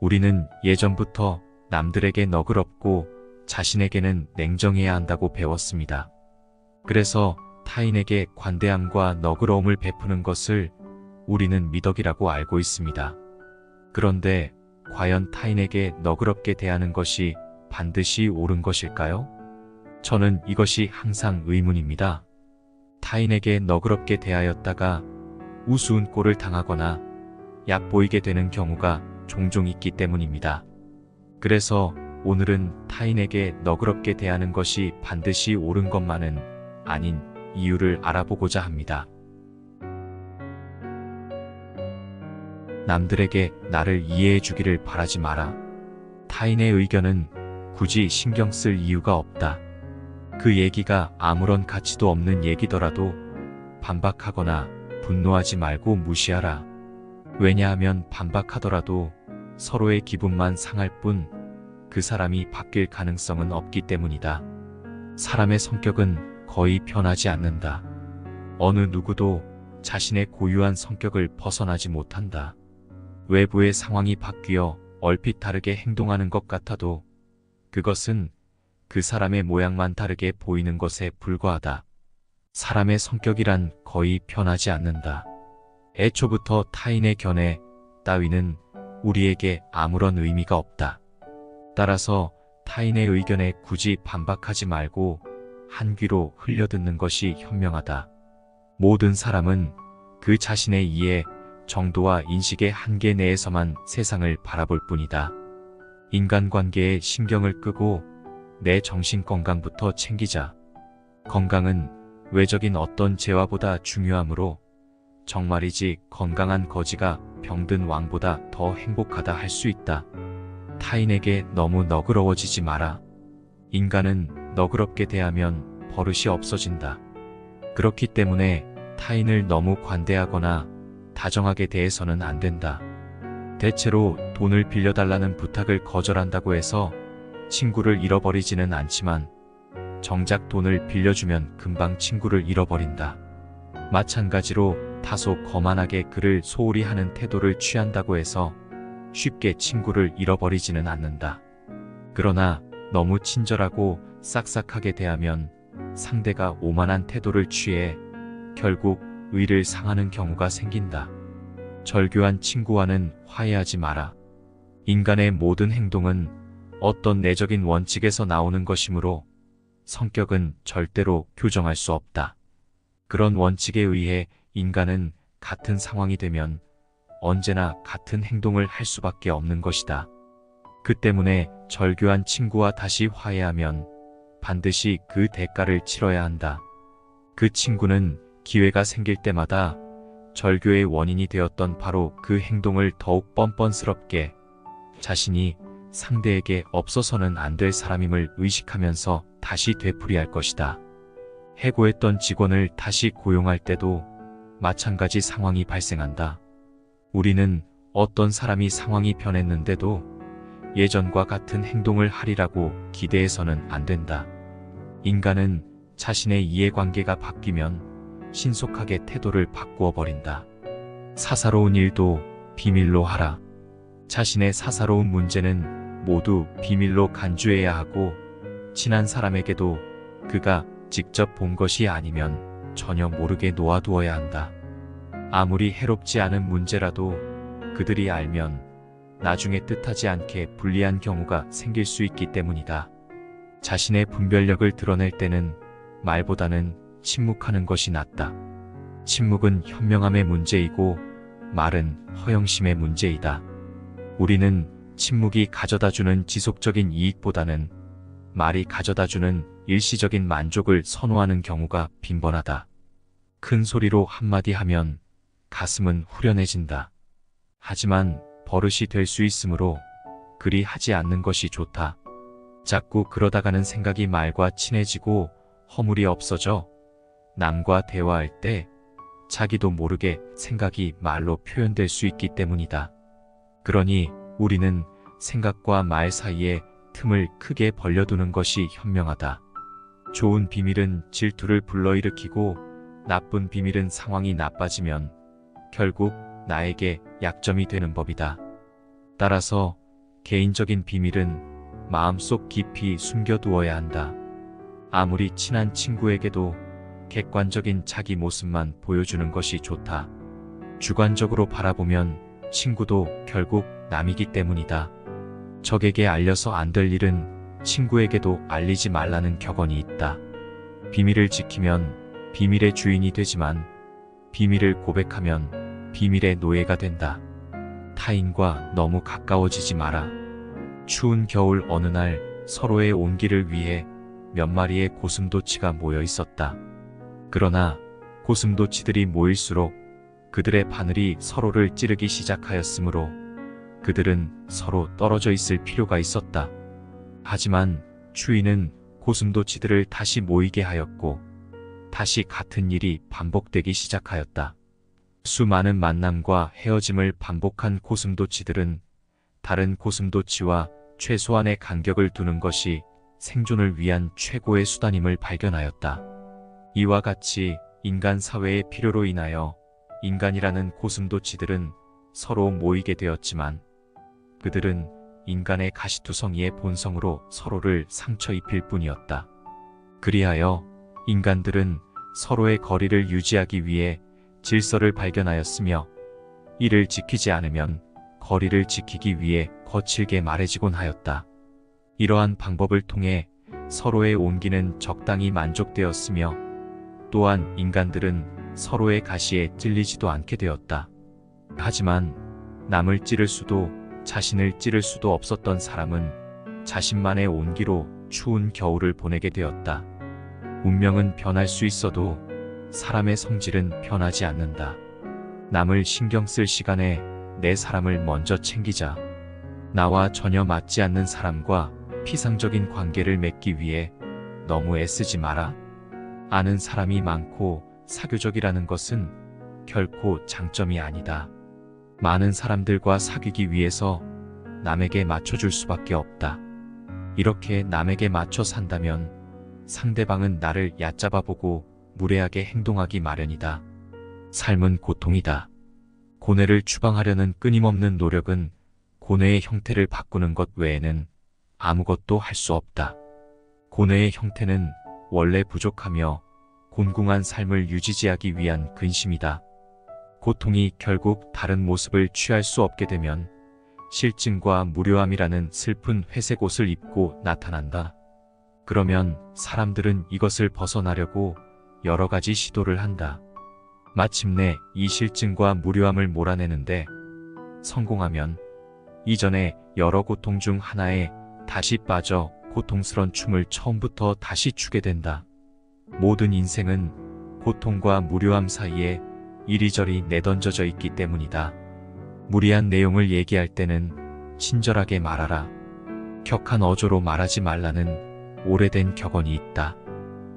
우리는 예전부터 남들에게 너그럽고 자신에게는 냉정해야 한다고 배웠습니다. 그래서 타인에게 관대함과 너그러움을 베푸는 것을 우리는 미덕이라고 알고 있습니다. 그런데 과연 타인에게 너그럽게 대하는 것이 반드시 옳은 것일까요? 저는 이것이 항상 의문입니다. 타인에게 너그럽게 대하였다가 우스운 꼴을 당하거나 얕보이게 되는 경우가 종종 있기 때문입니다. 그래서 오늘은 타인에게 너그럽게 대하는 것이 반드시 옳은 것만은 아닌 이유를 알아보고자 합니다. 남들에게 나를 이해해 주기를 바라지 마라. 타인의 의견은 굳이 신경 쓸 이유가 없다. 그 얘기가 아무런 가치도 없는 얘기더라도 반박하거나 분노하지 말고 무시하라. 왜냐하면 반박하더라도 서로의 기분만 상할 뿐 그 사람이 바뀔 가능성은 없기 때문이다. 사람의 성격은 거의 변하지 않는다. 어느 누구도 자신의 고유한 성격을 벗어나지 못한다. 외부의 상황이 바뀌어 얼핏 다르게 행동하는 것 같아도 그것은 그 사람의 모양만 다르게 보이는 것에 불과하다. 사람의 성격이란 거의 변하지 않는다. 애초부터 타인의 견해 따위는 우리에게 아무런 의미가 없다. 따라서 타인의 의견에 굳이 반박하지 말고 한 귀로 흘려듣는 것이 현명하다. 모든 사람은 그 자신의 이해, 정도와 인식의 한계 내에서만 세상을 바라볼 뿐이다. 인간관계에 신경을 끄고 내 정신 건강부터 챙기자. 건강은 외적인 어떤 재화보다 중요하므로 정말이지 건강한 거지가 병든 왕보다 더 행복하다 할 수 있다. 타인에게 너무 너그러워지지 마라. 인간은 너그럽게 대하면 버릇이 없어진다. 그렇기 때문에 타인을 너무 관대하거나 다정하게 대해서는 안 된다. 대체로 돈을 빌려달라는 부탁을 거절한다고 해서 친구를 잃어버리지는 않지만 정작 돈을 빌려주면 금방 친구를 잃어버린다. 마찬가지로 다소 거만하게 그를 소홀히 하는 태도를 취한다고 해서 쉽게 친구를 잃어버리지는 않는다. 그러나 너무 친절하고 싹싹하게 대하면 상대가 오만한 태도를 취해 결국 의를 상하는 경우가 생긴다. 절교한 친구와는 화해하지 마라. 인간의 모든 행동은 어떤 내적인 원칙에서 나오는 것이므로 성격은 절대로 교정할 수 없다. 그런 원칙에 의해 인간은 같은 상황이 되면 언제나 같은 행동을 할 수밖에 없는 것이다. 그 때문에 절교한 친구와 다시 화해하면 반드시 그 대가를 치러야 한다. 그 친구는 기회가 생길 때마다 절교의 원인이 되었던 바로 그 행동을 더욱 뻔뻔스럽게 자신이 상대에게 없어서는 안 될 사람임을 의식하면서 다시 되풀이할 것이다. 해고했던 직원을 다시 고용할 때도 마찬가지 상황이 발생한다. 우리는 어떤 사람이 상황이 변했는데도 예전과 같은 행동을 하리라고 기대해서는 안 된다. 인간은 자신의 이해관계가 바뀌면 신속하게 태도를 바꾸어 버린다. 사사로운 일도 비밀로 하라. 자신의 사사로운 문제는 모두 비밀로 간주해야 하고 친한 사람에게도 그가 직접 본 것이 아니면 전혀 모르게 놓아두어야 한다. 아무리 해롭지 않은 문제라도 그들이 알면 나중에 뜻하지 않게 불리한 경우가 생길 수 있기 때문이다. 자신의 분별력을 드러낼 때는 말보다는 침묵하는 것이 낫다. 침묵은 현명함의 문제이고 말은 허영심의 문제이다. 우리는 침묵이 가져다주는 지속적인 이익보다는 말이 가져다주는 일시적인 만족을 선호하는 경우가 빈번하다. 큰 소리로 한마디 하면 가슴은 후련해진다. 하지만 버릇이 될 수 있으므로 그리 하지 않는 것이 좋다. 자꾸 그러다가는 생각이 말과 친해지고 허물이 없어져 남과 대화할 때 자기도 모르게 생각이 말로 표현될 수 있기 때문이다. 그러니 우리는 생각과 말 사이에 틈을 크게 벌려두는 것이 현명하다. 좋은 비밀은 질투를 불러일으키고 나쁜 비밀은 상황이 나빠지면 결국 나에게 약점이 되는 법이다. 따라서 개인적인 비밀은 마음속 깊이 숨겨두어야 한다. 아무리 친한 친구에게도 객관적인 자기 모습만 보여주는 것이 좋다. 주관적으로 바라보면 친구도 결국 남이기 때문이다. 적에게 알려서 안 될 일은 친구에게도 알리지 말라는 격언이 있다. 비밀을 지키면 비밀의 주인이 되지만 비밀을 고백하면 비밀의 노예가 된다. 타인과 너무 가까워지지 마라. 추운 겨울 어느 날 서로의 온기를 위해 몇 마리의 고슴도치가 모여 있었다. 그러나 고슴도치들이 모일수록 그들의 바늘이 서로를 찌르기 시작하였으므로 그들은 서로 떨어져 있을 필요가 있었다. 하지만 추위는 고슴도치들을 다시 모이게 하였고 다시 같은 일이 반복되기 시작하였다. 수많은 만남과 헤어짐을 반복한 고슴도치들은 다른 고슴도치와 최소한의 간격을 두는 것이 생존을 위한 최고의 수단임을 발견하였다. 이와 같이 인간 사회의 필요로 인하여 인간이라는 고슴도치들은 서로 모이게 되었지만 그들은 인간의 가시투성이의 본성으로 서로를 상처 입힐 뿐이었다. 그리하여 인간들은 서로의 거리를 유지하기 위해 질서를 발견하였으며 이를 지키지 않으면 거리를 지키기 위해 거칠게 말해지곤 하였다. 이러한 방법을 통해 서로의 온기는 적당히 만족되었으며 또한 인간들은 서로의 가시에 찔리지도 않게 되었다. 하지만 남을 찌를 수도 자신을 찌를 수도 없었던 사람은 자신만의 온기로 추운 겨울을 보내게 되었다. 운명은 변할 수 있어도 사람의 성질은 변하지 않는다. 남을 신경 쓸 시간에 내 사람을 먼저 챙기자. 나와 전혀 맞지 않는 사람과 피상적인 관계를 맺기 위해 너무 애쓰지 마라. 아는 사람이 많고 사교적이라는 것은 결코 장점이 아니다. 많은 사람들과 사귀기 위해서 남에게 맞춰줄 수밖에 없다. 이렇게 남에게 맞춰 산다면 상대방은 나를 얕잡아 보고 무례하게 행동하기 마련이다. 삶은 고통이다. 고뇌를 추방하려는 끊임없는 노력은 고뇌의 형태를 바꾸는 것 외에는 아무것도 할 수 없다. 고뇌의 형태는 원래 부족하며 곤궁한 삶을 유지지하기 위한 근심이다. 고통이 결국 다른 모습을 취할 수 없게 되면 실증과 무료함이라는 슬픈 회색 옷을 입고 나타난다. 그러면 사람들은 이것을 벗어나려고 여러 가지 시도를 한다. 마침내 이 실증과 무료함을 몰아내는데 성공하면 이전에 여러 고통 중 하나에 다시 빠져 고통스런 춤을 처음부터 다시 추게 된다. 모든 인생은 고통과 무료함 사이에 이리저리 내던져져 있기 때문이다. 무리한 내용을 얘기할 때는 친절하게 말하라. 격한 어조로 말하지 말라는 오래된 격언이 있다.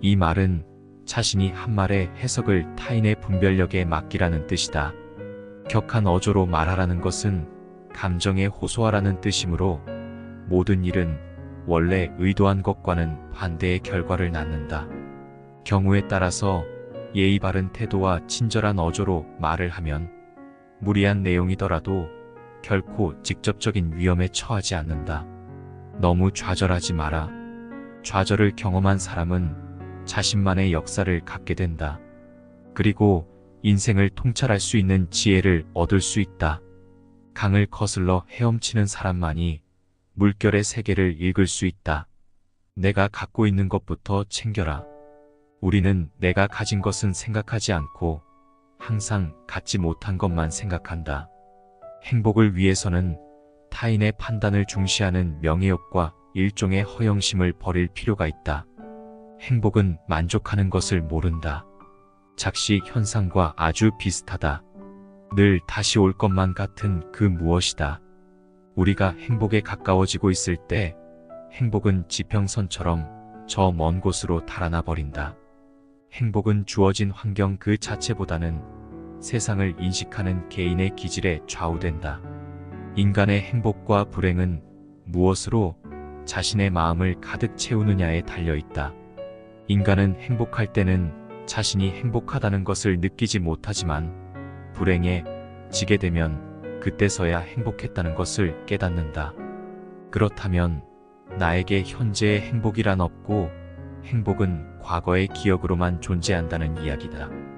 이 말은 자신이 한 말의 해석을 타인의 분별력에 맡기라는 뜻이다. 격한 어조로 말하라는 것은 감정에 호소하라는 뜻이므로 모든 일은 원래 의도한 것과는 반대의 결과를 낳는다. 경우에 따라서 예의 바른 태도와 친절한 어조로 말을 하면 무리한 내용이더라도 결코 직접적인 위험에 처하지 않는다. 너무 좌절하지 마라. 좌절을 경험한 사람은 자신만의 역사를 갖게 된다. 그리고 인생을 통찰할 수 있는 지혜를 얻을 수 있다. 강을 거슬러 헤엄치는 사람만이 물결의 세계를 읽을 수 있다. 내가 갖고 있는 것부터 챙겨라. 우리는 내가 가진 것은 생각하지 않고 항상 갖지 못한 것만 생각한다. 행복을 위해서는 타인의 판단을 중시하는 명예욕과 일종의 허영심을 버릴 필요가 있다. 행복은 만족하는 것을 모른다. 작시 현상과 아주 비슷하다. 늘 다시 올 것만 같은 그 무엇이다. 우리가 행복에 가까워지고 있을 때 행복은 지평선처럼 저 먼 곳으로 달아나 버린다. 행복은 주어진 환경 그 자체보다는 세상을 인식하는 개인의 기질에 좌우된다. 인간의 행복과 불행은 무엇으로 자신의 마음을 가득 채우느냐에 달려 있다. 인간은 행복할 때는 자신이 행복하다는 것을 느끼지 못하지만 불행에 지게 되면 그때서야 행복했다는 것을 깨닫는다. 그렇다면 나에게 현재의 행복이란 없고 행복은 과거의 기억으로만 존재한다는 이야기다.